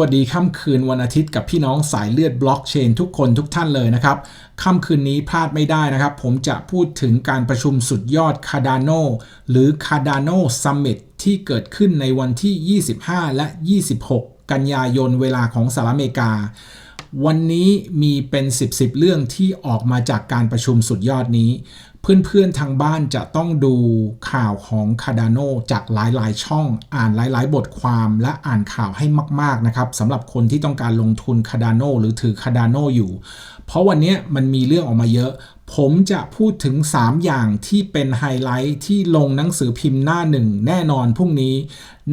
วัสดีค่ำคืนวันอาทิตย์กับพี่น้องสายเลือดบล็อกเชนทุกคนทุกท่านเลยนะครับค่ำคืนนี้พลาดไม่ได้นะครับ ผมจะพูดถึงการประชุมสุดยอด Cardano หรือ Cardano Summit ที่เกิดขึ้นในวันที่ 25 และ 26 กันยายนเวลาของสหรัฐอเมริกา วันนี้มีเป็น 10บสเรื่องที่ออกมาจากการประชุมสุดยอดนี้ เพื่อนๆทางบ้านจะต้องดูข่าวของ Cardano จากหลายๆ ช่อง อ่านหลายๆ บทความและอ่านข่าวให้มาก ๆ นะครับสำหรับคนที่ต้องการลงทุน Cardano หรือถือ Cardano อยู่ เพราะวันนี้มันมีเรื่องออกมาเยอะ ผมจะพูดถึง 3 อย่างที่เป็นไฮไลท์ที่ลงหนังสือพิมพ์หน้าหนึ่งแน่นอนพรุ่งนี้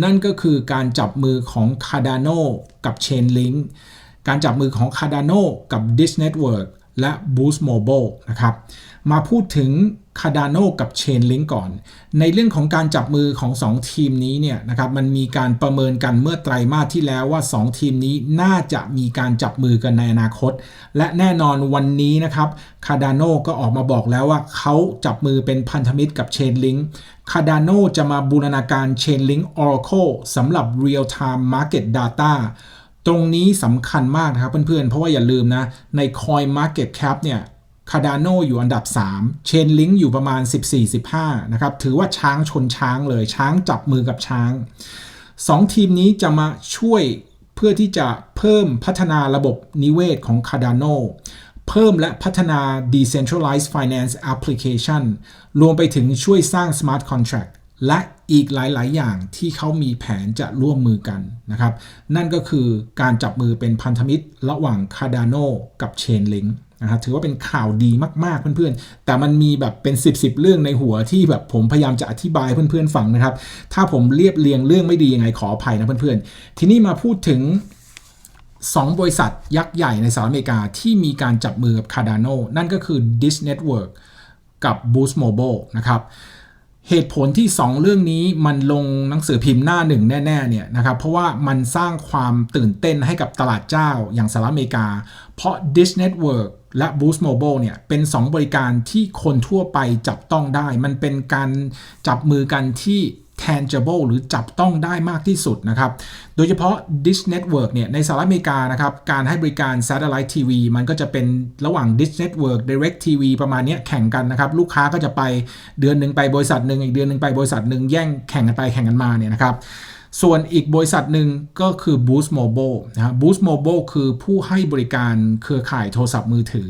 นั่นก็คือการจับมือของ Cardano กับ Chainlink การจับมือของ Cardano กับ Dish Network และ Boost Mobile นะครับ มาพูดถึง Cardano กับ Chainlink ก่อน ในเรื่องของการจับมือของ 2 ทีมนี้เนี่ยนะครับมันมีการประเมินกันเมื่อไตรมาสที่แล้วว่า 2 ทีมนี้น่าจะมีการจับมือกันในอนาคต และแน่นอนวันนี้นะครับ Cardano ก็ออกมาบอกแล้วว่าเขาจับมือเป็นพันธมิตรกับ Chainlink Cardano จะมาบูรณาการ Chainlink Oracle สำหรับ Real Time Market Data ตรงนี้สำคัญมากนะครับเพื่อนๆ เพราะว่าอย่าลืมนะ ใน Coin Market Cap เนี่ย Cardano อยู่อันดับ3 Chainlink อยู่ประมาณ 14-15 นะครับ ถือว่าช้างชนช้างเลย ช้างจับมือกับช้าง 2 ทีมนี้จะมาช่วยเพื่อที่จะเพิ่มพัฒนาระบบนิเวศของ Cardano เพิ่มและพัฒนา decentralized finance application รวมไปถึงช่วยสร้าง smart contract และอีกหลาย ๆ อย่างที่เขามีแผนจะร่วมมือกันนะครับ นั่นก็คือการจับมือเป็นพันธมิตรระหว่าง Cardano กับ Chainlink นะครับถือว่าเป็นข่าวดีมากๆเพื่อนๆ แต่มันมีแบบเป็น 10บสเรื่องในหัวที่แบบผมพยายามจะอธิบายเพื่อนๆฟังนะครับ ถ้าผมเรียบเรียงเรื่องไม่ดียังไงขออภัยนะเพื่อนๆ ทีนี้มาพูดถึง 2 บริษัทยักษ์ใหญ่ในสหรัฐอเมริกาที่มีการจับมือกับ Cardano นั่นก็คือ Dish Network กับ Boost Mobile นะครับเหตุผลที่ 2 เรื่องนี้มันลงหนังสือพิมพ์หน้าหนึ่งแน่ๆเนี่ยนะครับเพราะว่ามันสร้างความตื่นเต้นให้กับตลาดเจ้าอย่างสหรัฐอเมริกา เพราะ Dish Network และ Boost Mobile เนี่ยเป็น 2 บริการที่คนทั่วไปจับต้องได้ มันเป็นการจับมือกันที่ tangible หรือจับต้องได้มากที่สุดนะครับ โดยเฉพาะ Dish Network เนี่ยในสหรัฐอเมริกานะครับ การให้บริการ Satellite TV มันก็จะเป็นระหว่าง Dish Network Direct TV ประมาณนี้แข่งกันนะครับ ลูกค้าก็จะไปเดือนหนึ่งไปบริษัทหนึ่งอีกเดือนหนึ่งไปบริษัทหนึ่งแย่งแข่งกันไปแข่งกันมาเนี่ยนะครับ ส่วนอีกบริษัทหนึ่งก็คือ Boost Mobile นะครับ Boost Mobile คือผู้ให้บริการเครือข่ายโทรศัพท์มือถือ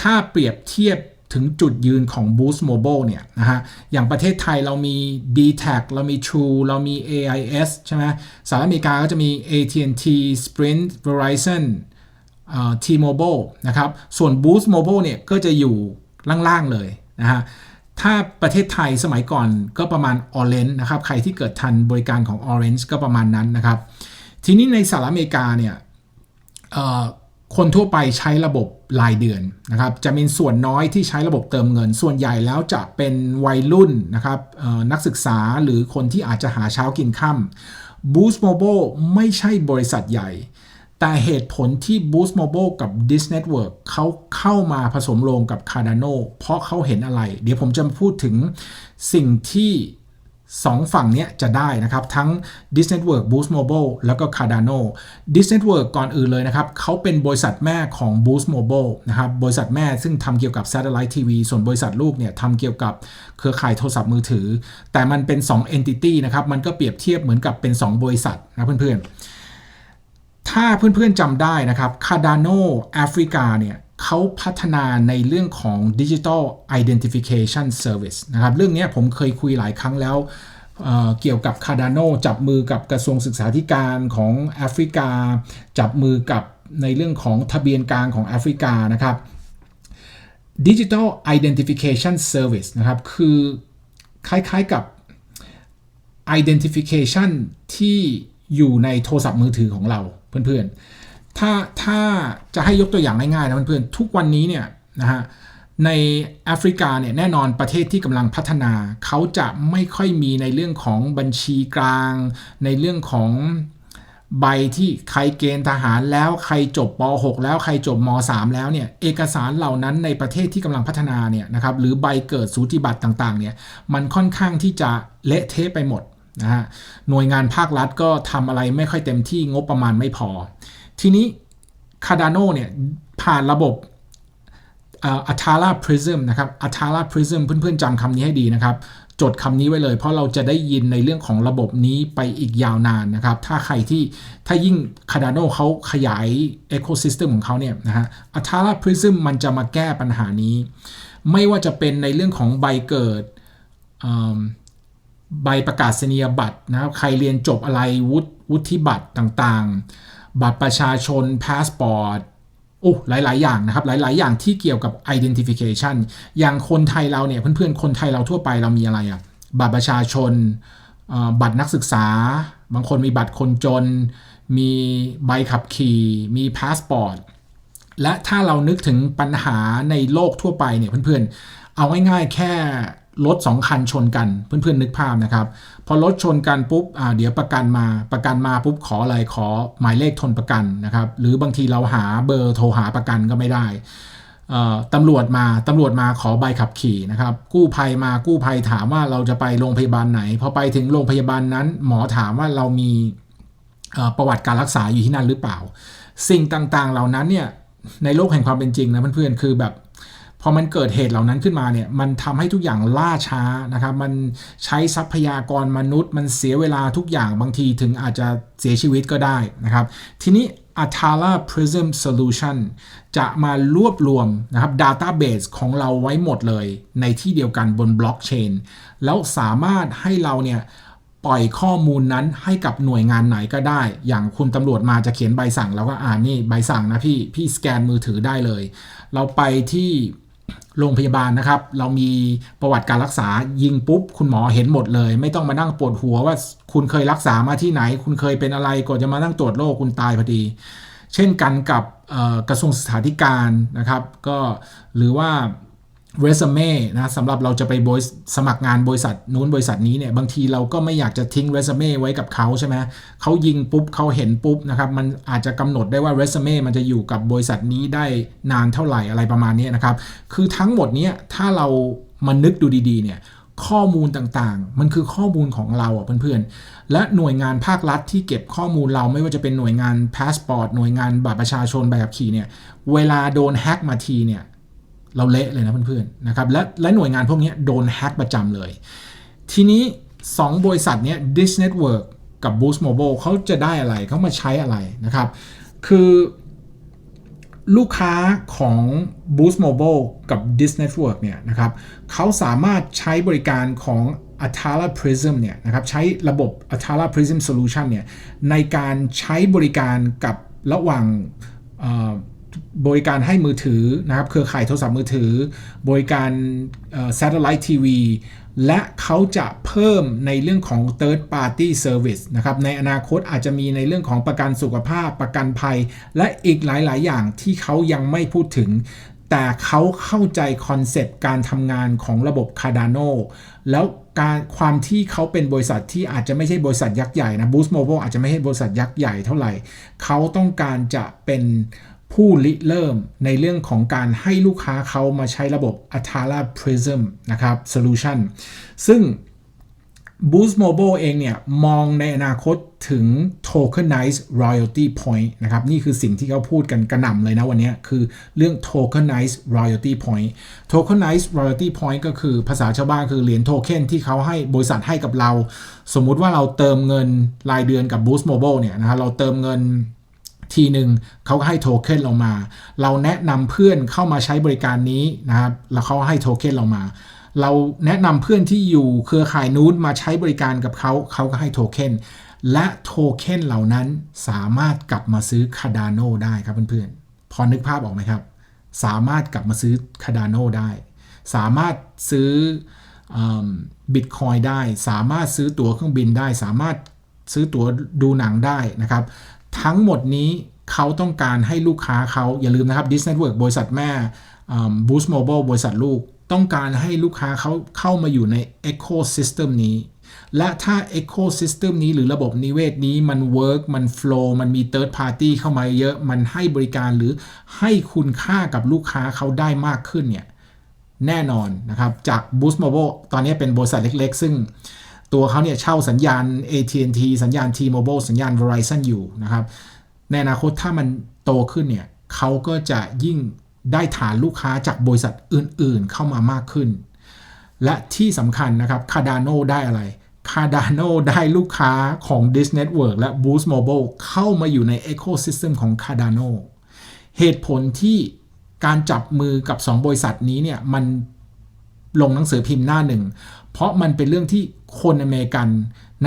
ถ้าเปรียบเทียบถึงจุดยืนของ Boost Mobile เนี่ยนะฮะ อย่างประเทศไทยเรามี d t a c เรามี True เรามี AIS ใช่ไหมสหรัฐอเมริกาก็จะมี AT&T Sprint Verizon T-Mobile นะครับ ส่วน Boost Mobile เนี่ยก็จะอยู่ล่าง ๆ เลยนะฮะ ถ้าประเทศไทยสมัยก่อนก็ประมาณ Orange นะครับ ใครที่เกิดทันบริการของ Orange ก็ประมาณนั้นนะครับ ทีนี้ในสหรัฐอเมริกาเนี่ยคนทั่วไปใช้ระบบรายเดือนนะครับ จะมีส่วนน้อยที่ใช้ระบบเติมเงิน ส่วนใหญ่แล้วจะเป็นวัยรุ่นนะครับนักศึกษาหรือคนที่อาจจะหาเช้ากินค่ำ Boost Mobile ไม่ใช่บริษัทใหญ่ แต่เหตุผลที่ Boost Mobile กับ Dish Network เขาเข้ามาผสมโรงกับ Cardano เพราะเขาเห็นอะไร เดี๋ยวผมจะพูดถึงสิ่งที่สองฝั่งนี้จะได้นะครับ ทั้ง Dis Network Boost Mobile แล้วก็ Cardano Dis Network ก่อนอื่นเลยนะครับเขาเป็นบริษัทแม่ของ Boost Mobile นะครับบริษัทแม่ซึ่งทำเกี่ยวกับ Satellite TV ส่วนบริษัทลูกเนี่ยทำเกี่ยวกับเครือข่ายโทรศัพท์มือถือ แต่มันเป็น 2 entity นะครับ มันก็เปรียบเทียบเหมือนกับเป็น 2 บริษัทนะเพื่อนๆ ถ้าเพื่อนๆจำได้นะครับ Cardano แอฟริกาเนี่ยเขาพัฒนาในเรื่องของ Digital Identification Service นะครับเรื่องนี้ผมเคยคุยหลายครั้งแล้วเเกี่ยวกับ Cardano จับมือกับกระทรวงศึกษาธิการของแอฟริกา จับมือกับในเรื่องของทะเบียนกลางของแอฟริกานะครับ Digital Identification Service นะครับ คือคล้ายๆกับ Identification ที่อยู่ในโทรศัพท์มือถือของเรา เพื่อนๆ ถ้าถ้าจะให้ยกตัวอย่างง่ายๆนะเพื่อนๆ ทุกวันนี้เนี่ยนะฮะในแอฟริกาเนี่ยแน่นอนประเทศที่กำลังพัฒนา เขาจะไม่ค่อยมีในเรื่องของบัญชีกลาง ในเรื่องของใบที่ใครเกณฑ์ทหารแล้วใครจบป .6 แล้วใครจบม .3 แล้วเนี่ยเอกสารเหล่านั้นในประเทศที่กำลังพัฒนาเนี่ยนะครับหรือใบเกิดสูติบัตรต่างๆเนี่ยมันค่อนข้างที่จะเละเทะไปหมด นะฮะหน่วยงานภาครัฐก็ทำอะไรไม่ค่อยเต็มที่งบประมาณไม่พอ ทีนี้ Cardano เนี่ยผ่านระบบอัตาลาพริซึมนะครับอัตาลาพริซึมเพื่อนๆจำคำนี้ให้ดีนะครับ จดคำนี้ไว้เลย เพราะเราจะได้ยินในเรื่องของระบบนี้ไปอีกยาวนานนะครับ ถ้าใครที่ถ้ายิ่ง Cardano เขาขยาย Ecosystem ของเขาเนี่ยนะฮะอัตาลาพริซึมมันจะมาแก้ปัญหานี้ ไม่ว่าจะเป็นในเรื่องของใบเกิด ใบประกาศนียบัตรนะครับ ใครเรียนจบอะไรวุฒิวุฒิบัตรต่างๆ บัตรประชาชนพาสปอร์ตโอ้หลาย ๆ อย่างนะครับ หลาย ๆ อย่างที่เกี่ยวกับ identification อย่างคนไทยเราเนี่ย เพื่อน ๆ คนไทยเราทั่วไปเรามีอะไรอะบัตรประชาชน บัตรนักศึกษา บางคนมีบัตรคนจน มีใบขับขี่ มีพาสปอร์ต และถ้าเรานึกถึงปัญหาในโลกทั่วไปเนี่ย เพื่อน ๆ เอาง่าย ๆ แค่ รถสองคันชนกันเพื่อนๆนึกภาพนะครับ พอรถชนกันปุ๊บเดี๋ยวประกันมาประกันมาปุ๊บขออะไรขอหมายเลขทนประกันนะครับ หรือบางทีเราหาเบอร์โทรหาประกันก็ไม่ได้ตำรวจมาตำรวจมาขอใบขับขี่นะครับ กู้ภัยมากู้ภัยถามว่าเราจะไปโรงพยาบาลไหนพอไปถึงโรงพยาบาลนั้น หมอถามว่าเรามีประวัติการรักษาอยู่ที่นั่นหรือเปล่า สิ่งต่างๆเหล่านั้นเนี่ยในโลกแห่งความเป็นจริงนะเพื่อนๆคือแบบ พอมันเกิดเหตุเหล่านั้นขึ้นมาเนี่ยมันทำให้ทุกอย่างล่าช้านะครับมันใช้ทรัพยากรมนุษย์ มันเสียเวลาทุกอย่างบางทีถึงอาจจะเสียชีวิตก็ได้นะครับ ทีนี้ Atala Prism Solution จะมารวบรวมนะครับ Database ของเราไว้หมดเลย ในที่เดียวกันบนบล็อกเชนแล้วสามารถให้เราเนี่ยปล่อยข้อมูลนั้นให้กับหน่วยงานไหนก็ได้ อย่างคุณตำรวจมาจะเขียนใบสั่ง แล้วก็อ่านนี่ใบสั่งนะพี่ พี่สแกนมือถือได้เลย เราไปที่ โรงพยาบาลนะครับ เรามีประวัติการรักษายิงปุ๊บ คุณหมอเห็นหมดเลย ไม่ต้องมานั่งปวดหัวว่าคุณเคยรักษามาที่ไหน คุณเคยเป็นอะไรก่อนจะมานั่งตรวจโรคคุณตายพอดี เช่นกันกับกระทรวงสถาธิการนะครับ ก็หรือว่า เรซูเม่นะสำหรับเราจะไปสมัครงานบริษัทนู้นบริษัทนี้เนี่ยบางทีเราก็ไม่อยากจะทิ้งเรซูเม่ไว้กับเขาใช่ไหมเขายิงปุ๊บเขาเห็นปุ๊บนะครับมันอาจจะกำหนดได้ว่าเรซูเม่มันจะอยู่กับบริษัทนี้ได้นานเท่าไหร่อะไรประมาณนี้นะครับ คือทั้งหมดนี้ถ้าเรามานึกดูดีๆเนี่ยข้อมูลต่างๆ มันคือข้อมูลของเราอะเพื่อนๆ และหน่วยงานภาครัฐที่เก็บข้อมูลเราไม่ว่าจะเป็นหน่วยงานพาสปอร์ตหน่วยงานบัตรประชาชนใบขับขี่เนี่ย เวลาโดนแฮ็กมาทีเนี่ย เราเละเลยนะเพื่อนๆนะครับและและหน่วยงานพวกนี้โดนแฮ็กประจำเลย ทีนี้ 2 บริษัทนี้ Dish Network กับ Boost Mobile เขาจะได้อะไรเขามาใช้อะไรนะครับ คือลูกค้าของ Boost Mobile กับ Dish Network เนี่ยนะครับเขาสามารถใช้บริการของ Atala Prism เนี่ยนะครับใช้ระบบ Atala Prism Solution เนี่ยในการใช้บริการกับระหว่าง บริการให้มือถือนะครับ เครือข่ายโทรศัพท์มือถือ บริการ satellite TV และเขาจะเพิ่มในเรื่องของ third party service นะครับ ในอนาคตอาจจะมีในเรื่องของประกันสุขภาพ ประกันภัย และอีกหลาย ๆ อย่างที่เขายังไม่พูดถึง แต่เขาเข้าใจคอนเซปต์การทำงานของระบบ Cardano แล้วการความที่เขาเป็นบริษัทที่อาจจะไม่ใช่บริษัทยักษ์ใหญ่นะ Boost Mobile อาจจะไม่ใช่บริษัทยักษ์ใหญ่เท่าไหร่ เขาต้องการจะเป็น ผู้ริเริ่มในเรื่องของการให้ลูกค้าเขามาใช้ระบบ Atala Prism นะครับ Solution ซึ่ง Boost Mobile เองเนี่ย มองในอนาคตถึง Tokenized Royalty Point นะครับ นี่คือสิ่งที่เขาพูดกันกระหน่ำเลยนะวันนี้ คือเรื่อง Tokenized Royalty Point Tokenized Royalty Point ก็คือภาษาชาวบ้านคือเหรียญโทเค็นที่เขาให้บริษัทให้กับเรา สมมุติว่าเราเติมเงินรายเดือนกับ Boost Mobile เนี่ยนะครับเราเติมเงิน ทีหนึ่งเขาก็ให้โทเค็นเรามา เราแนะนำเพื่อนเข้ามาใช้บริการนี้นะครับแล้วเขาให้โทเค็นเรามา เราแนะนำเพื่อนที่อยู่เครือข่ายนู้นมาใช้บริการกับเขาเขาก็ให้โทเค็นและโทเค็นเหล่านั้นสามารถกลับมาซื้อคาดานโนได้ครับเพื่อนๆ พอนึกภาพออกไหมครับ สามารถกลับมาซื้อคาดานโนได้ สามารถซื้อบิตคอยได้ สามารถซื้อตั๋วเครื่องบินได้ สามารถซื้อตั๋วดูหนังได้นะครับ ทั้งหมดนี้เขาต้องการให้ลูกค้าเขาอย่าลืมนะครับ Dis Network บริษัทแม่ Boost Mobile บริษัทลูก ต้องการให้ลูกค้าเขาเข้ามาอยู่ใน Ecosystem นี้ และถ้า Ecosystem นี้หรือระบบนิเวศนี้มัน work มัน flow มันมี third party เข้ามาเยอะมันให้บริการหรือให้คุณค่ากับลูกค้าเขาได้มากขึ้นเนี่ยแน่นอนนะครับ จาก Boost Mobile ตอนนี้เป็นบริษัทเล็ก ๆ ซึ่ง ตัวเขาเนี่ยเช่าสัญญาณ AT&T สัญญาณ T-Mobile สัญญาณ Verizon อยู่นะครับในอนาคตถ้ามันโตขึ้นเนี่ยเขาก็จะยิ่งได้ฐานลูกค้าจากบริษัทอื่นๆเข้ามามากขึ้น และที่สำคัญนะครับ Cardano ได้อะไร Cardano ได้ลูกค้าของ Dish Network และ Boost Mobile เข้ามาอยู่ใน Ecosystem ของ Cardano เหตุผลที่การจับมือกับ 2 บริษัทนี้เนี่ยมันลงหนังสือพิมพ์หน้าหนึ่ง เพราะมันเป็นเรื่องที่ คนอเมริกัน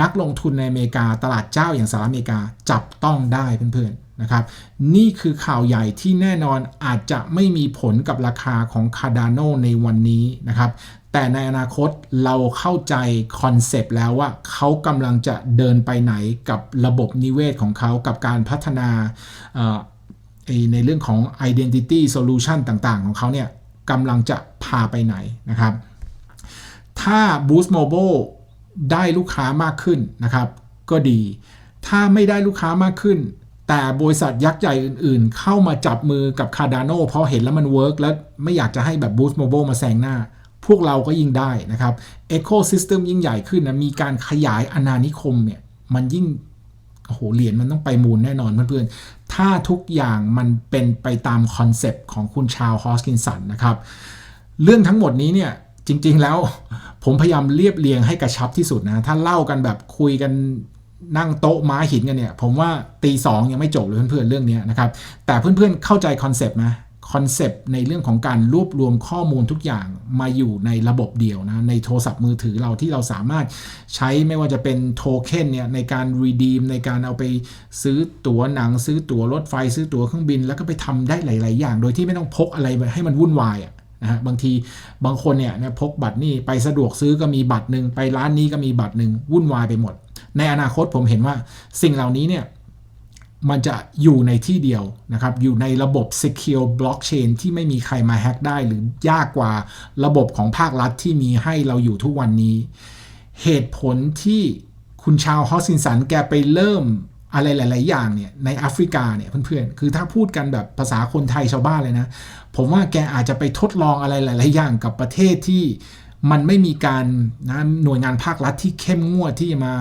นักลงทุนในอเมริกาตลาดเจ้าอย่างสหรัฐอเมริกาจับต้องได้เพื่อนๆนะครับ นี่คือข่าวใหญ่ที่แน่นอนอาจจะไม่มีผลกับราคาของ Cardano ในวันนี้นะครับ แต่ในอนาคตเราเข้าใจคอนเซปต์แล้วว่าเขากำลังจะเดินไปไหนกับระบบนิเวศของเขากับการพัฒนาในเรื่องของ identity solution ต่างๆ ของเขาเนี่ยกำลังจะพาไปไหนนะครับ ถ้า Boost Mobile ได้ลูกค้ามากขึ้นนะครับ ก็ดี ถ้าไม่ได้ลูกค้ามากขึ้น แต่บริษัทยักษ์ใหญ่อื่นๆ เข้ามาจับมือกับ Cardano เพราะเห็นแล้วมันเวิร์กแล้วไม่อยากจะให้แบบ Boost Mobile มาแซงหน้า พวกเราก็ยิ่งได้นะครับ Ecosystem ยิ่งใหญ่ขึ้นนะมีการขยายอาณานิคมเนี่ยมันยิ่งโอ้โหเหรียญมันต้องไปมูลแน่นอนเพื่อนๆ ถ้าทุกอย่างมันเป็นไปตามคอนเซปต์ของคุณชาวฮอสกินสันนะครับ เรื่องทั้งหมดนี้เนี่ย จริง ๆ แล้วผมพยายามเรียบเรียงให้กระชับที่สุดนะ ถ้าเล่ากันแบบคุยกันนั่งโต๊ะม้าหินกันเนี่ย ผมว่าตีสองยังไม่จบเลยเพื่อนๆเรื่องนี้นะครับ แต่เพื่อนๆเข้าใจคอนเซปต์ไหมคอนเซปต์ในเรื่องของการรวบรวมข้อมูลทุกอย่างมาอยู่ในระบบเดียวนะในโทรศัพท์มือถือเราที่เราสามารถใช้ไม่ว่าจะเป็นโทเค็นเนี่ยในการ redeem ในการเอาไปซื้อตั๋วหนัง ซื้อตั๋วรถไฟ ซื้อตั๋วเครื่องบิน แล้วก็ไปทำได้หลาย ๆ อย่าง โดยที่ไม่ต้องพกอะไรให้มันวุ่นวายอะ นะฮะบางทีบางคนเนี่ยพกบัตรนี่ไปสะดวกซื้อก็มีบัตรหนึ่งไปร้านนี้ก็มีบัตรหนึ่งวุ่นวายไปหมด ในอนาคตผมเห็นว่าสิ่งเหล่านี้เนี่ยมันจะอยู่ในที่เดียวนะครับ อยู่ในระบบ Secure Blockchain ที่ไม่มีใครมาแฮ็กได้หรือยากกว่าระบบของภาครัฐที่มีให้เราอยู่ทุกวันนี้ เหตุผลที่คุณชาวฮอสซินสันแกไปเริ่ม อะไรหลาย ๆ อย่างเนี่ยในแอฟริกาเนี่ยเพื่อน ๆ คือถ้าพูดกันแบบภาษาคนไทยชาวบ้านเลยนะ ผมว่าแกอาจจะไปทดลองอะไรหลาย ๆ อย่างกับประเทศที่มันไม่มีการนะหน่วยงานภาครัฐที่เข้มงวดที่จะมา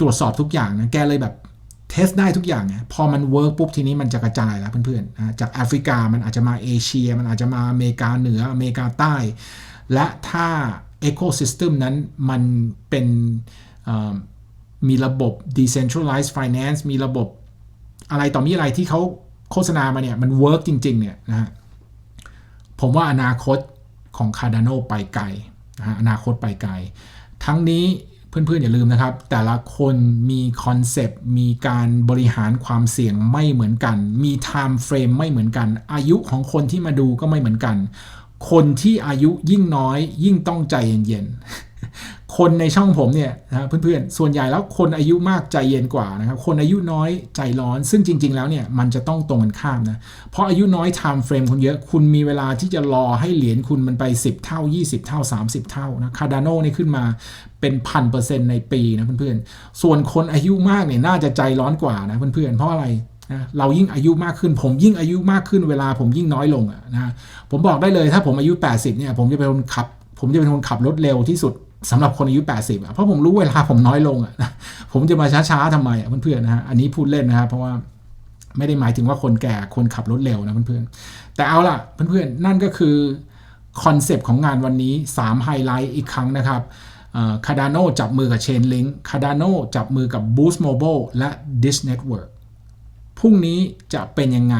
ตรวจสอบทุกอย่างนะแกเลยแบบเทสได้ทุกอย่างไงพอมันเวิร์กปุ๊บทีนี้มันจะกระจายแล้วเพื่อนๆนะจากแอฟริกามันอาจจะมาเอเชีย มันอาจจะมาอเมริกาเหนืออเมริกาใต้ และถ้า Ecosystem นั้นมันเป็น มีระบบ decentralized finance มีระบบอะไรต่อมีอะไรที่เขาโฆษณามาเนี่ย มันเวิร์กจริง ๆ เนี่ยนะฮะผมว่าอนาคตของ Cardano ไปไกลนะฮะอนาคตไปไกล ทั้งนี้เพื่อน ๆ อย่าลืมนะครับ แต่ละคนมีคอนเซปต์มีการบริหารความเสี่ยงไม่เหมือนกัน มีไทม์เฟรมไม่เหมือนกัน อายุของคนที่มาดูก็ไม่เหมือนกัน คนที่อายุยิ่งน้อยยิ่งต้องใจเย็น ๆ คนในช่องผมเนี่ยนะเพื่อนๆ ส่วนใหญ่แล้วคนอายุมากใจเย็นกว่านะครับ คนอายุน้อยใจร้อน ซึ่งจริง ๆ แล้วเนี่ยมันจะต้องตรงกันข้ามนะ เพราะอายุน้อย time frame คุณเยอะ คุณมีเวลาที่จะรอให้เหรียญคุณมันไป 10 เท่า 20 เท่า 30 เท่านะคาร์ดานนี่ขึ้นมาเป็นพันเปอร์เซ็นต์ในปีนะเพื่อนๆ ส่วนคนอายุมากเนี่ยน่าจะใจร้อนกว่านะเพื่อนๆ เพราะอะไรนะเรายิ่งอายุมากขึ้น ผมยิ่งอายุมากขึ้นเวลาผมยิ่งน้อยลงอะนะผมบอกได้เลยถ้าผมอายุ 80เนี่ยผมจะเป็นคนขับ ผมจะเป็นคนขับรถเร็วที่สุด สำหรับคนอายุ 80อะเพราะผมรู้เวลาผมน้อยลงอะนะผมจะมาช้าๆทำไมอะเพื่อนๆนะฮะอันนี้พูดเล่นนะครับเพราะว่าไม่ได้หมายถึงว่าคนแก่คนขับรถเร็วนะเพื่อนๆ แต่เอาล่ะเพื่อนๆ นั่นก็คือคอนเซปต์ของงานวันนี้3ไฮไลท์อีกครั้งนะครับคาดานโนจับมือกับ Chainlink Cardano จับมือกับ Boost Mobile และ Dish Network พรุ่งนี้จะเป็นยังไง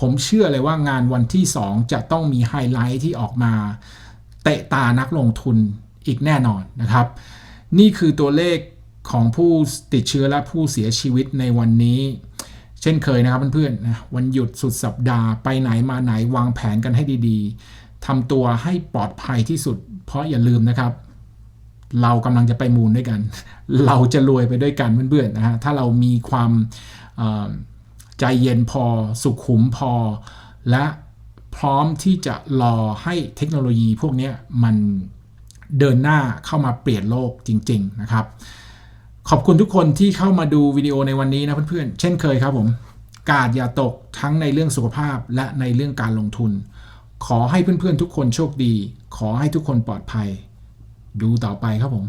ผมเชื่อเลยว่างานวันที่ 2 จะต้องมีไฮไลท์ที่ออกมา เตะตานักลงทุน อีกแน่นอนนะครับ นี่คือตัวเลขของผู้ติดเชื้อและผู้เสียชีวิตในวันนี้ เช่นเคยนะครับเพื่อนๆนะวันหยุดสุดสัปดาห์ไปไหนมาไหนวางแผนกันให้ดีๆทำตัวให้ปลอดภัยที่สุด เพราะอย่าลืมนะครับ เรากำลังจะไปมูลด้วยกัน เราจะรวยไปด้วยกันเพื่อนๆนะฮะถ้าเรามีความใจเย็นพอสุขุมพอ และพร้อมที่จะรอให้เทคโนโลยีพวกนี้มัน เดินหน้าเข้ามาเปลี่ยนโลกจริง ๆ นะครับ ขอบคุณทุกคนที่เข้ามาดูวิดีโอในวันนี้นะเพื่อนๆ เช่นเคยครับผม กาดอย่าตกทั้งในเรื่องสุขภาพและในเรื่องการลงทุน ขอให้เพื่อนๆทุกคนโชคดี ขอให้ทุกคนปลอดภัย ดูต่อไปครับผม